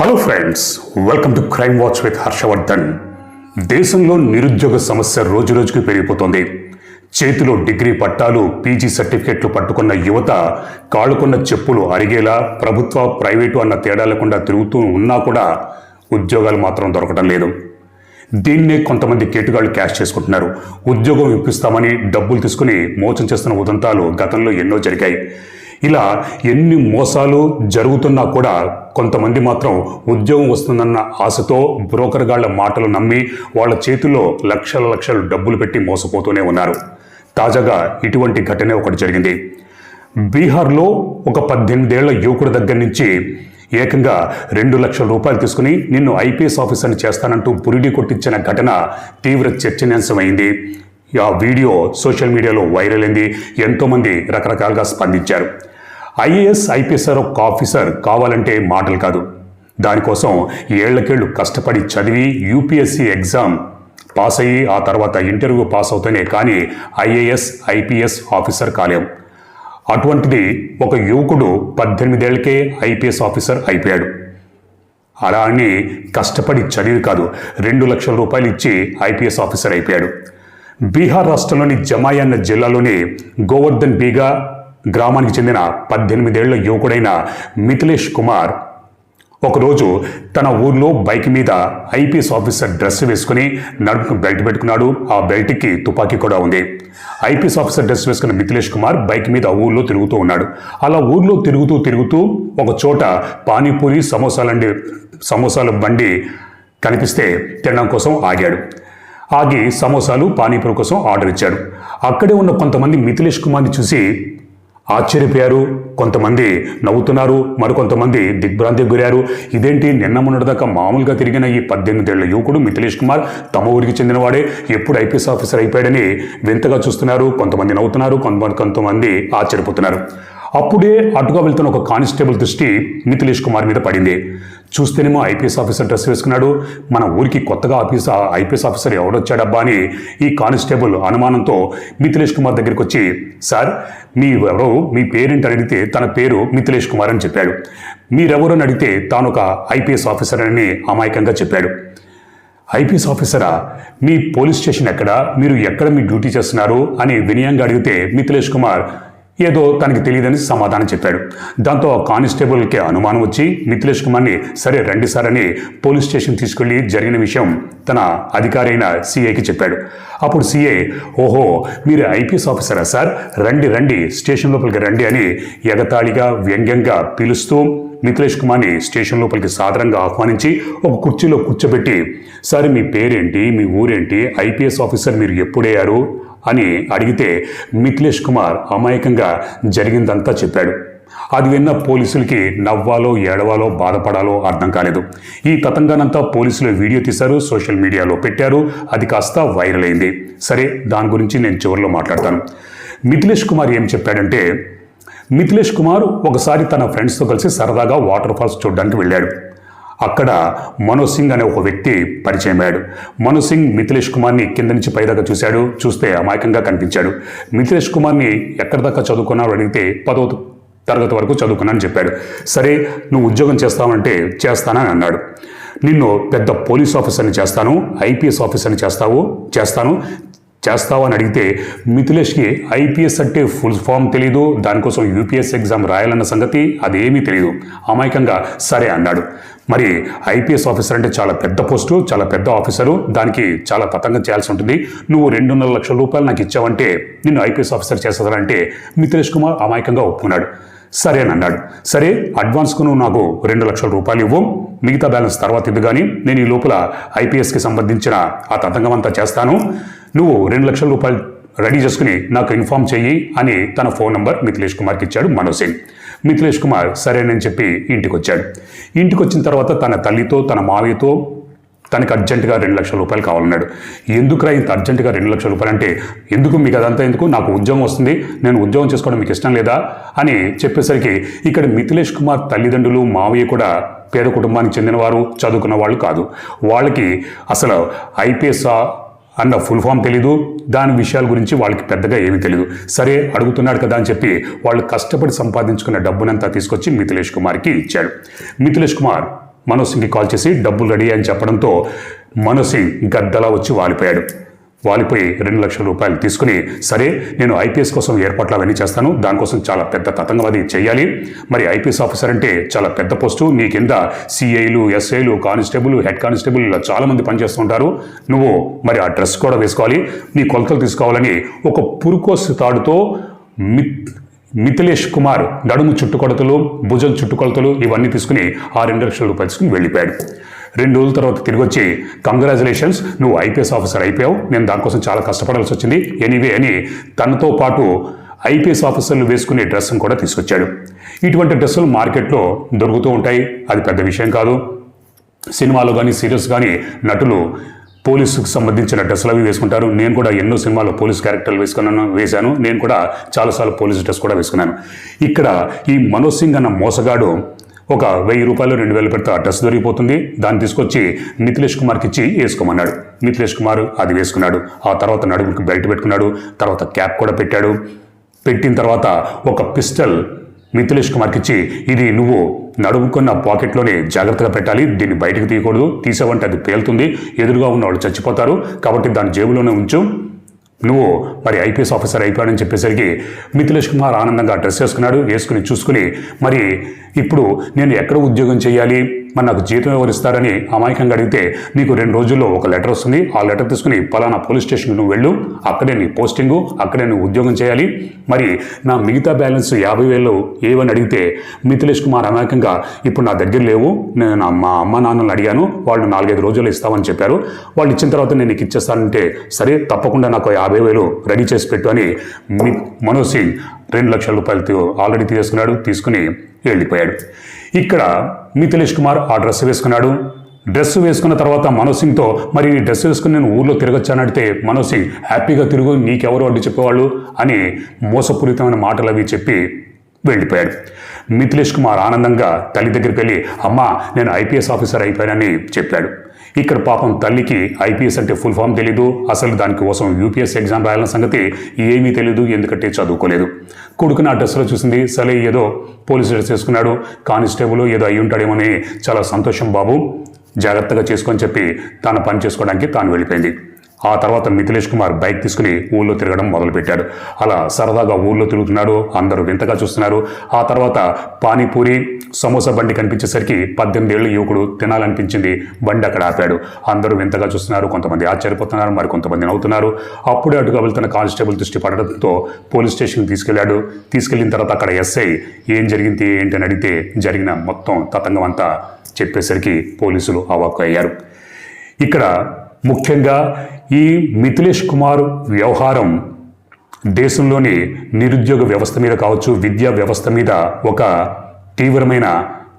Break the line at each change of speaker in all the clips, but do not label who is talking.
Hello friends welcome to crime watch with Harshavardhan దేశంలో నిరుద్యోగ సమస్య రోజు రోజుకి చేతిలో డిగ్రీ పట్టాలు పీజీ సర్టిఫికెట్లు పట్టుకున్న యువత కాళ్ళకున్న చెప్పులు అరిగేలా ప్రభుత్వ ప్రైవేటు అన్న తేడా లేకుండా తిరుగుతూ ఉన్నా కూడా ఉద్యోగాలు మాత్రం దొరకడం లేదు. దీన్నే కొంతమంది కేటుగాళ్ళు క్యాష్ చేసుకుంటున్నారు. ఉద్యోగం ఇప్పిస్తామని డబ్బులు తీసుకుని మోసం చేస్తున్న ఉదంతాలు గతంలో ఎన్నో జరిగాయి. ఇలా ఎన్ని మోసాలు జరుగుతున్నా కూడా కొంతమంది మాత్రం ఉద్యోగం వస్తుందన్న ఆశతో బ్రోకర్ గాళ్ళ మాటలు నమ్మి వాళ్ళ చేతిలో లక్షల లక్షలు డబ్బులు పెట్టి మోసపోతూనే ఉన్నారు. తాజాగా ఇటువంటి ఘటనే ఒకటి జరిగింది. బీహార్లో ఒక పద్దెనిమిదేళ్ళ యువకుడి దగ్గర నుంచి ఏకంగా రెండు లక్షల రూపాయలు తీసుకుని నిన్ను ఐపీఎస్ ఆఫీసర్ని చేస్తానంటూ పురిడి కొట్టించిన ఘటన తీవ్ర చర్చనీయాంశమైంది. ఆ వీడియో సోషల్ మీడియాలో వైరల్ అయింది. ఎంతోమంది రకరకాలుగా స్పందించారు. ఐఏఎస్ ఐపీఎస్ఆర్ ఒక ఆఫీసర్ కావాలంటే మాటలు కాదు. దానికోసం ఏళ్ళకేళ్ళు కష్టపడి చదివి యూపీఎస్సీ ఎగ్జామ్ పాస్ అయ్యి ఆ తర్వాత ఇంటర్వ్యూ పాస్ అవుతూనే కానీ ఐఏఎస్ ఐపీఎస్ ఆఫీసర్ కాలేం. అటువంటిది ఒక యువకుడు పద్దెనిమిదేళ్ళకే ఐపీఎస్ ఆఫీసర్ అయిపోయాడు. అలా అని కష్టపడి చదివి కాదు రెండు లక్షల రూపాయలు ఇచ్చి ఐపీఎస్ ఆఫీసర్ అయిపోయాడు. బీహార్ రాష్ట్రంలోని జమాయి అన్న జిల్లాలోని గోవర్ధన్ బీగా గ్రామానికి చెందిన పద్దెనిమిదేళ్ళ యువకుడైన మిథిలేష్ కుమార్ ఒకరోజు తన ఊర్లో బైక్ మీద ఐపీఎస్ ఆఫీసర్ డ్రెస్ వేసుకుని నడుపుకు బెల్ట్ పెట్టుకున్నాడు. ఆ బెల్ట్కి తుపాకీ కూడా ఉంది. ఐపీఎస్ ఆఫీసర్ డ్రెస్ వేసుకున్న మిథిలేష్ కుమార్ బైక్ మీద ఊర్లో తిరుగుతూ ఉన్నాడు. అలా ఊర్లో తిరుగుతూ తిరుగుతూ ఒక చోట పానీపూరి సమోసాలండి సమోసాల బండి కనిపిస్తే తినడం కోసం ఆగాడు. ఆగి సమోసాలు పానీపూరి కోసం ఆర్డర్ ఇచ్చాడు. అక్కడే ఉన్న కొంతమంది మిథిలేష్ కుమార్ని చూసి ఆశ్చర్యపోయారు. కొంతమంది నవ్వుతున్నారు. మరికొంతమంది దిగ్భ్రాంతికి గురారు ఇదేంటి? నిన్న మొన్నటిదాకా మామూలుగా తిరిగిన ఈ పద్దెనిమిదేళ్ళ యువకుడు మిథిలేష్ కుమార్ తమ ఊరికి చెందినవాడే. ఎప్పుడు ఐపీఎస్ ఆఫీసర్ అయిపోయాడని వింతగా చూస్తున్నారు. కొంతమంది నవ్వుతున్నారు. కొంతమంది కొంతమంది ఆశ్చర్యపోతున్నారు. అప్పుడే అటుగా వెళ్తున్న ఒక కానిస్టేబుల్ దృష్టి మిథిలేష్ కుమార్ మీద పడింది. చూస్తేనేమో ఐపీఎస్ ఆఫీసర్ డ్రెస్ వేసుకున్నాడు. మన ఊరికి కొత్తగా ఆఫీస్ ఐపీఎస్ ఆఫీసర్ ఎవడొచ్చాడబ్బా అని ఈ కానిస్టేబుల్ అనుమానంతో మిథిలేష్ కుమార్ దగ్గరికి వచ్చి సార్ మీ ఎవరో మీ పేరేంటి? అడిగితే తన పేరు మిథిలేష్ కుమార్ అని చెప్పాడు. మీరెవరు? అని అడిగితే తాను ఒక ఐపీఎస్ ఆఫీసర్ అని అమాయకంగా చెప్పాడు. ఐపీఎస్ ఆఫీసరా? మీ పోలీస్ స్టేషన్ ఎక్కడ? మీరు ఎక్కడ మీ డ్యూటీ చేస్తున్నారు? అని వినయంగా అడిగితే మిథిలేష్ కుమార్ ఏదో తనకి తెలియదని సమాధానం చెప్పాడు. దాంతో కానిస్టేబుల్కి అనుమానం వచ్చి మిథిలేష్ కుమార్ని సరే రండి సార్ అని పోలీస్ స్టేషన్ తీసుకెళ్ళి జరిగిన విషయం తన అధికారి అయిన సీఏకి చెప్పాడు. అప్పుడు సీఏ ఓహో మీరు ఐపీఎస్ ఆఫీసరా సార్? రండి రండి స్టేషన్ లోపలికి రండి అని ఎగతాళిగా వ్యంగ్యంగా పిలుస్తూ మిథిలేష్ కుమార్ని స్టేషన్ లోపలికి సాధారణంగా ఆహ్వానించి ఒక కుర్చీలో కూర్చోబెట్టి సార్ మీ పేరేంటి? మీ ఊరేంటి? ఐపీఎస్ ఆఫీసర్ మీరు ఎప్పుడయ్యారు అని అడిగితే మిథిలేష్ కుమార్ అమాయకంగా జరిగిందంతా చెప్పాడు. అది విన్న పోలీసులకి నవ్వాలో ఏడవాలో బాధపడాలో అర్థం కాలేదు. ఈ తతంగానంతా పోలీసులు వీడియో తీశారు సోషల్ మీడియాలో పెట్టారు అది కాస్త వైరల్ అయింది. సరే దాని గురించి నేను చివరిలో మాట్లాడతాను. మిథిలేష్ కుమార్ ఏం చెప్పాడంటే మిథిలేష్ కుమార్ ఒకసారి తన ఫ్రెండ్స్తో కలిసి సరదాగా వాటర్ ఫాల్స్ చూడడానికి వెళ్ళాడు. అక్కడ మనోజ్ సింగ్ అనే ఒక వ్యక్తి పరిచయం అయ్యాడు. మనోజ్ సింగ్ మిథిలేష్ కుమార్ని కింద నుంచి పైదాకా చూశాడు చూస్తే అమాయకంగా కనిపించాడు. మిథిలేష్ కుమార్ని ఎక్కడి దాకా చదువుకున్నాడు అడిగితే పదో తరగతి వరకు చదువుకున్నానని చెప్పాడు. సరే నువ్వు ఉద్యోగం చేస్తావంటే చేస్తానని అన్నాడు. నిన్ను పెద్ద పోలీస్ ఆఫీసర్ని చేస్తాను ఐపీఎస్ ఆఫీసర్ని చేస్తావు చేస్తాను. చేస్తావు అని అడిగితే మిథిలేష్కి ఐపీఎస్ అంటే ఫుల్ ఫామ్ తెలియదు దానికోసం యూపీఎస్ ఎగ్జామ్ రాయాలన్న సంగతి అదేమీ తెలియదు అమాయకంగా సరే అన్నాడు. మరి ఐపీఎస్ ఆఫీసర్ అంటే చాలా పెద్ద పోస్టు చాలా పెద్ద ఆఫీసరు దానికి చాలా తతంగం చేయాల్సి ఉంటుంది. నువ్వు రెండున్నర లక్షల రూపాయలు నాకు ఇచ్చావంటే నిన్ను ఐపీఎస్ ఆఫీసర్ చేస్తానంటే మిథిలేష్ కుమార్ అమాయకంగా ఒప్పుకున్నాడు. సరే అని అన్నాడు. సరే అడ్వాన్స్కు నువ్వు నాకు రెండు లక్షల రూపాయలు ఇవ్వు. మిగతా బ్యాలెన్స్ తర్వాత ఇది కానీ నేను ఈ లోపల ఐపీఎస్కి సంబంధించిన ఆ తతంగం అంతా చేస్తాను. నువ్వు రెండు లక్షల రూపాయలు రెడీ చేసుకుని నాకు ఇన్ఫామ్ చెయ్యి అని తన ఫోన్ నంబర్ మిథిలేష్ కుమార్కి ఇచ్చాడు మనోజ్ సింగ్. మిథిలేష్ కుమార్ సరేనని చెప్పి ఇంటికి వచ్చాడు ఇంటికి వచ్చిన తర్వాత తన తల్లితో తన మావయ్యతో తనకి అర్జెంటుగా రెండు లక్షల రూపాయలు కావాలన్నాడు. ఎందుకురా ఇంత అర్జెంటుగా రెండు లక్షల రూపాయలు అంటే ఎందుకు మీకు అదంతా ఎందుకు? నాకు ఉద్యోగం వస్తుంది నేను ఉద్యోగం చేసుకోవడం మీకు ఇష్టం లేదా? అని చెప్పేసరికి ఇక్కడ మిథిలేష్ కుమార్ తల్లిదండ్రులు మావయ్య కూడా పేద కుటుంబానికి చెందినవారు చదువుకున్న వాళ్ళు కాదు. వాళ్ళకి అసలు ఐపీఎస్ అన్న ఫుల్ ఫామ్ తెలీదు. దాని విషయాల గురించి వాళ్ళకి పెద్దగా ఏమీ తెలియదు సరే అడుగుతున్నాడు కదా అని చెప్పి వాళ్ళు కష్టపడి సంపాదించుకున్న డబ్బునంతా తీసుకొచ్చి మిథిలేష్ కుమార్కి ఇచ్చాడు. మిథిలేష్ కుమార్ మనోజ్ సింగ్కి కాల్ చేసి డబ్బులు రెడీ అని చెప్పడంతో మనోజ్ సింగ్ గద్దలా వచ్చి వాలిపోయాడు. వాలిపోయి రెండు లక్షల రూపాయలు తీసుకుని సరే నేను ఐపీఎస్ కోసం ఏర్పాట్లు అవన్నీ చేస్తాను దానికోసం చాలా పెద్ద తతంగం అది చేయాలి. మరి ఐపీఎస్ ఆఫీసర్ అంటే చాలా పెద్ద పోస్టు. నీ కింద సిఐలు ఎస్ఐలు కానిస్టేబుల్ హెడ్ కానిస్టేబుల్ ఇలా చాలామంది పనిచేస్తుంటారు నువ్వు మరి ఆ డ్రెస్ కూడా వేసుకోవాలి. నీ కొలతలు తీసుకోవాలని ఒక పురుకోస్ తాడుతో మిత్ మిథిలేష్ కుమార్ నడుము చుట్టుకొడతలు భుజం చుట్టుకొలతలు ఇవన్నీ తీసుకుని ఆ రెండు లక్షల రూపాయలు తీసుకుని వెళ్ళిపోయాడు. రెండు రోజుల తర్వాత తిరిగి వచ్చి కంగ్రాచులేషన్స్ నువ్వు ఐపీఎస్ ఆఫీసర్ అయిపోయావు. నేను దానికోసం చాలా కష్టపడాల్సి వచ్చింది. ఎనీవే అని తనతో పాటు ఐపీఎస్ ఆఫీసర్లు వేసుకునే డ్రెస్ను కూడా తీసుకొచ్చాడు. ఇటువంటి డ్రెస్సులు మార్కెట్లో దొరుకుతూ ఉంటాయి. అది పెద్ద విషయం కాదు. సినిమాలు కానీ సీరియల్స్ కానీ నటులు పోలీసుకు సంబంధించిన డ్రెస్సులు అవి వేసుకుంటారు. నేను కూడా ఎన్నో సినిమాల్లో పోలీస్ క్యారెక్టర్లు వేసుకున్నాను వేశాను. నేను కూడా చాలాసార్లు పోలీస్ డ్రెస్ కూడా వేసుకున్నాను. ఇక్కడ ఈ మనోజ్ సింగ్ అన్న మోసగాడు ఒక వెయ్యి రూపాయలు రెండు వేలు పెడితే ఆ డ్రెస్ దొరికిపోతుంది. దాన్ని తీసుకొచ్చి నితిలేష్ కుమార్కి ఇచ్చి వేసుకోమన్నాడు. నితిలేష్ కుమార్ అది వేసుకున్నాడు. ఆ తర్వాత నడుముకి బెల్ట్ పెట్టుకున్నాడు. తర్వాత క్యాప్ కూడా పెట్టాడు. పెట్టిన తర్వాత ఒక పిస్టల్ మిథులేష్ కుమార్కి ఇచ్చి ఇది నువ్వు నడుముకున్న పాకెట్లోనే జాగ్రత్తగా పెట్టాలి. దీన్ని బయటకు తీయకూడదు. తీసావంటే అది పేలుతుంది. ఎదురుగా ఉన్న వాళ్ళు చచ్చిపోతారు. కాబట్టి దాని జేబులోనే ఉంచు. నువ్వు మరి ఐపీఎస్ ఆఫీసర్ అయిపోయాడని చెప్పేసరికి మిథిలేష్ కుమార్ ఆనందంగా డ్రెస్ వేసుకున్నాడు వేసుకుని చూసుకుని మరి ఇప్పుడు నేను ఎక్కడ ఉద్యోగం చేయాలి? మరి నాకు జీతం ఎవరు ఇస్తారని అమాయకంగా అడిగితే నీకు రెండు రోజుల్లో ఒక లెటర్ వస్తుంది. ఆ లెటర్ తీసుకుని పలానా పోలీస్ స్టేషన్కి నువ్వు వెళ్ళు. అక్కడే నీ పోస్టింగు అక్కడే నువ్వు ఉద్యోగం చేయాలి. మరి నా మిగతా బ్యాలెన్స్ యాభై వేలు ఏవని అడిగితే మిథిలేష్ కుమార్ అమాయకంగా ఇప్పుడు నా దగ్గర లేవు. నేను నా మా అమ్మ నాన్నని అడిగాను. వాళ్ళు నాలుగైదు రోజులు ఇస్తామని చెప్పారు. వాళ్ళు ఇచ్చిన తర్వాత నేను నీకు ఇచ్చేస్తానంటే సరే తప్పకుండా నాకు యాభై వేలు రెడీ చేసి పెట్టు అని మనోజ్ సింగ్ రెండు లక్షల రూపాయలు ఆల్రెడీ తీసుకున్నాడు తీసుకుని వెళ్ళిపోయాడు. ఇక్కడ మిథిలేష్ కుమార్ ఆ డ్రెస్ వేసుకున్నాడు. డ్రెస్ వేసుకున్న తర్వాత మనోజ్ సింగ్తో మరి ఈ డ్రెస్ వేసుకుని నేను ఊర్లో తిరగచ్చాను అడిగితే మనోజ్ సింగ్ హ్యాపీగా తిరుగు నీకెవరు అడ్డు చెప్పేవాళ్ళు? అని మోసపూరితమైన మాటలు అవి చెప్పి వెళ్ళిపోయాడు. మిథిలేష్ కుమార్ ఆనందంగా తల్లి దగ్గరికి వెళ్ళి అమ్మా నేను ఐపీఎస్ ఆఫీసర్ అయిపోయానని చెప్పాడు. ఇక్కడ పాపం తల్లికి ఐపీఎస్ అంటే ఫుల్ ఫామ్ తెలీదు. అసలు దానికోసం యూపీఎస్ ఎగ్జామ్ రాయాలన్న సంగతి ఏమీ తెలీదు ఎందుకంటే చదువుకోలేదు. కొడుకుని ఆ డ్రెస్లో చూసింది సరే ఏదో పోలీస్ డ్రెస్ వేసుకున్నాడు కానిస్టేబుల్ ఏదో అయి ఉంటాడేమని చాలా సంతోషం బాబు. జాగ్రత్తగా చేసుకొని చెప్పి తాను పని చేసుకోవడానికి తాను వెళ్ళిపోయింది. ఆ తర్వాత మిథిలేష్ కుమార్ బైక్ తీసుకుని ఊళ్ళో తిరగడం మొదలుపెట్టాడు. అలా సరదాగా ఊళ్ళో తిరుగుతున్నాడు అందరూ వింతగా చూస్తున్నారు. ఆ తర్వాత పానీపూరి సమోసా బండి కనిపించేసరికి పద్దెనిమిది ఏళ్ళ యువకుడు తినాలనిపించింది బండి అక్కడ ఆపాడు. అందరూ వింతగా చూస్తున్నారు కొంతమంది ఆశ్చర్యపోతున్నారు మరి కొంతమంది నవ్వుతున్నారు. అప్పుడే అటుగా వెళ్తున్న కానిస్టేబుల్ దృష్టి పడడంతో పోలీస్ స్టేషన్కి తీసుకెళ్ళాడు. తీసుకెళ్ళిన తర్వాత అక్కడ ఎస్ఐ ఏం జరిగింది? ఏంటి అని అడిగితే జరిగిన మొత్తం తతంగం అంతా చెప్పేసరికి పోలీసులు అవాక్ అయ్యారు ఇక్కడ ముఖ్యంగా ఈ మిథిలేష్ కుమార్ వ్యవహారం దేశంలోని నిరుద్యోగ వ్యవస్థ మీద కావచ్చు విద్యా వ్యవస్థ మీద ఒక తీవ్రమైన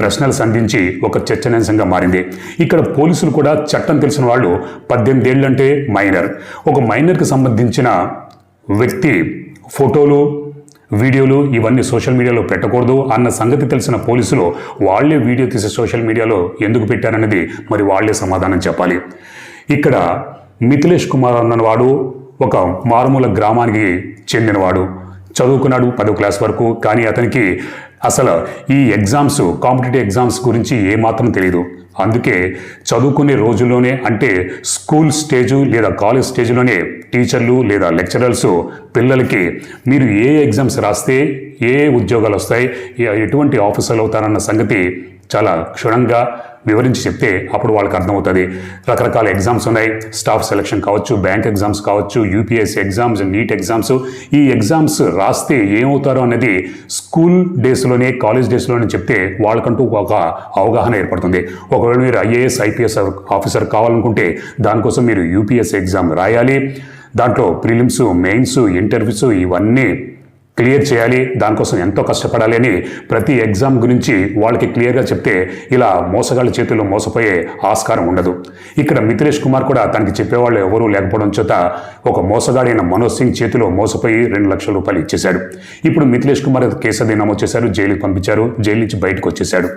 ప్రశ్నలు సంధించి ఒక చర్చనీయాంశంగా మారింది. ఇక్కడ పోలీసులు కూడా చట్టం తెలిసిన వాళ్ళు పద్దెనిమిది ఏళ్ళంటే మైనర్. ఒక మైనర్కి సంబంధించిన వ్యక్తి ఫోటోలు వీడియోలు ఇవన్నీ సోషల్ మీడియాలో పెట్టకూడదు అన్న సంగతి తెలిసిన పోలీసులు వాళ్ళే వీడియో తీసి సోషల్ మీడియాలో ఎందుకు పెట్టారన్నది మరి వాళ్ళే సమాధానం చెప్పాలి. ఇక్కడ మిథిలేష్ కుమార్ అన్నవాడు ఒక మారుమూల గ్రామానికి చెందినవాడు. చదువుకున్నాడు పదో క్లాస్ వరకు కానీ అతనికి అసలు ఈ ఎగ్జామ్స్ కాంపిటేటివ్ ఎగ్జామ్స్ గురించి ఏమాత్రం తెలియదు అందుకే చదువుకునే రోజుల్లోనే అంటే స్కూల్ స్టేజు లేదా కాలేజ్ స్టేజ్లోనే టీచర్లు లేదా లెక్చరర్స్ పిల్లలకి మీరు ఏ ఎగ్జామ్స్ రాస్తే ఏ ఉద్యోగాలు వస్తాయి ఎటువంటి ఆఫీసర్లు అవుతారన్న సంగతి చాలా క్షుణ్ణంగా వివరించి చెప్తే అప్పుడు వాళ్ళకి అర్థమవుతుంది. రకరకాల ఎగ్జామ్స్ ఉన్నాయి. స్టాఫ్ సెలక్షన్ కావచ్చు బ్యాంక్ ఎగ్జామ్స్ కావచ్చు యూపీఎస్సీ ఎగ్జామ్స్ నీట్ ఎగ్జామ్స్ ఈ ఎగ్జామ్స్ రాస్తే ఏమవుతారో అనేది స్కూల్ డేస్లోనే కాలేజ్ డేస్లోనే చెప్తే వాళ్ళకంటూ ఒక అవగాహన ఏర్పడుతుంది. ఒకవేళ మీరు ఐఏఎస్ ఐపీఎస్ ఆఫీసర్ కావాలనుకుంటే దానికోసం మీరు యూపీఎస్సీ ఎగ్జామ్ రాయాలి. దాంట్లో ప్రిలిమ్స్ మెయిన్స్ ఇంటర్వ్యూస్ ఇవన్నీ క్లియర్ చేయాలి దానికోసం ఎంతో కష్టపడాలి అని ప్రతి ఎగ్జామ్ గురించి వాళ్ళకి క్లియర్గా చెప్తే ఇలా మోసగాళ్ళ చేతుల్లో మోసపోయే ఆస్కారం ఉండదు. ఇక్కడ మిథిలేష్ కుమార్ కూడా తనకి చెప్పేవాళ్ళు ఎవరూ లేకపోవడం చేత ఒక మోసగాడైన మనోజ్ సింగ్ చేతిలో మోసపోయి రెండు లక్షల రూపాయలు ఇచ్చేశాడు. ఇప్పుడు మిథిలేష్ కుమార్ కేసు అది నమోదు చేశారు జైలుకి పంపించారు జైలు నుంచి బయటకు వచ్చేశాడు.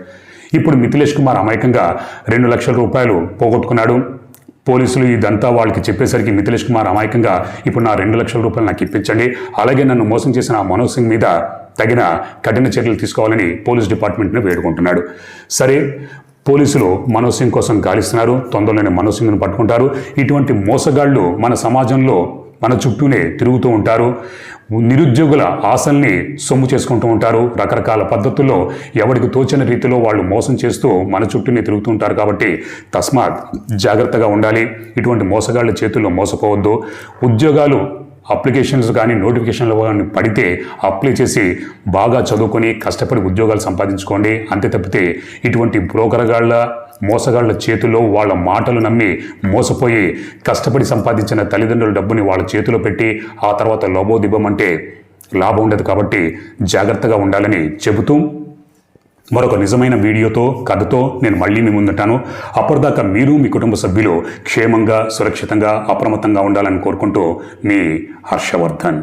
ఇప్పుడు మిథిలేష్ కుమార్ అమాయకంగా రెండు లక్షల రూపాయలు పోగొట్టుకున్నాడు. పోలీసులు ఇదంతా వాళ్ళకి చెప్పేసరికి మిథిలేష్ కుమార్ అమాయకంగా ఇప్పుడు నా రెండు లక్షల రూపాయలు నాకు ఇప్పించండి. అలాగే నన్ను మోసం చేసిన ఆ మనోజ్ సింగ్ మీద తగిన కఠిన చర్యలు తీసుకోవాలని పోలీస్ డిపార్ట్మెంట్ని వేడుకుంటున్నాడు. సరే పోలీసులు మనోజ్ సింగ్ కోసం గాలిస్తున్నారు తొందరలోనే మనోజ్ సింగ్ను పట్టుకుంటారు. ఇటువంటి మోసగాళ్ళు మన సమాజంలో మన చుట్టూనే తిరుగుతూ ఉంటారు. నిరుద్యోగుల ఆశల్ని సొమ్ము చేసుకుంటూ ఉంటారు. రకరకాల పద్ధతుల్లో ఎవరికి తోచిన రీతిలో వాళ్ళు మోసం చేస్తూ మన చుట్టూనే తిరుగుతూ ఉంటారు కాబట్టి తస్మాత్ జాగ్రత్తగా ఉండాలి. ఇటువంటి మోసగాళ్ళ చేతుల్లో మోసపోవద్దు. ఉద్యోగాలు అప్లికేషన్స్ కానీ నోటిఫికేషన్లు కానీ పడితే అప్లై చేసి బాగా చదువుకొని కష్టపడి ఉద్యోగాలు సంపాదించుకోండి. అంతే తప్పితే ఇటువంటి బ్రోకర్గాళ్ళ మోసగాళ్ళ చేతుల్లో వాళ్ళ మాటలు నమ్మి మోసపోయి కష్టపడి సంపాదించిన తల్లిదండ్రుల డబ్బుని వాళ్ళ చేతిలో పెట్టి ఆ తర్వాత లోబోదిబ్బమంటే లాభం ఉండదు కాబట్టి జాగ్రత్తగా ఉండాలని చెబుతూ మరొక నిజమైన వీడియోతో కథతో నేను మళ్ళీ మీ ముందుంటాను. అప్పటిదాకా మీరు మీ కుటుంబ సభ్యులు క్షేమంగా సురక్షితంగా అప్రమత్తంగా ఉండాలని కోరుకుంటూ మీ హర్షవర్ధన్.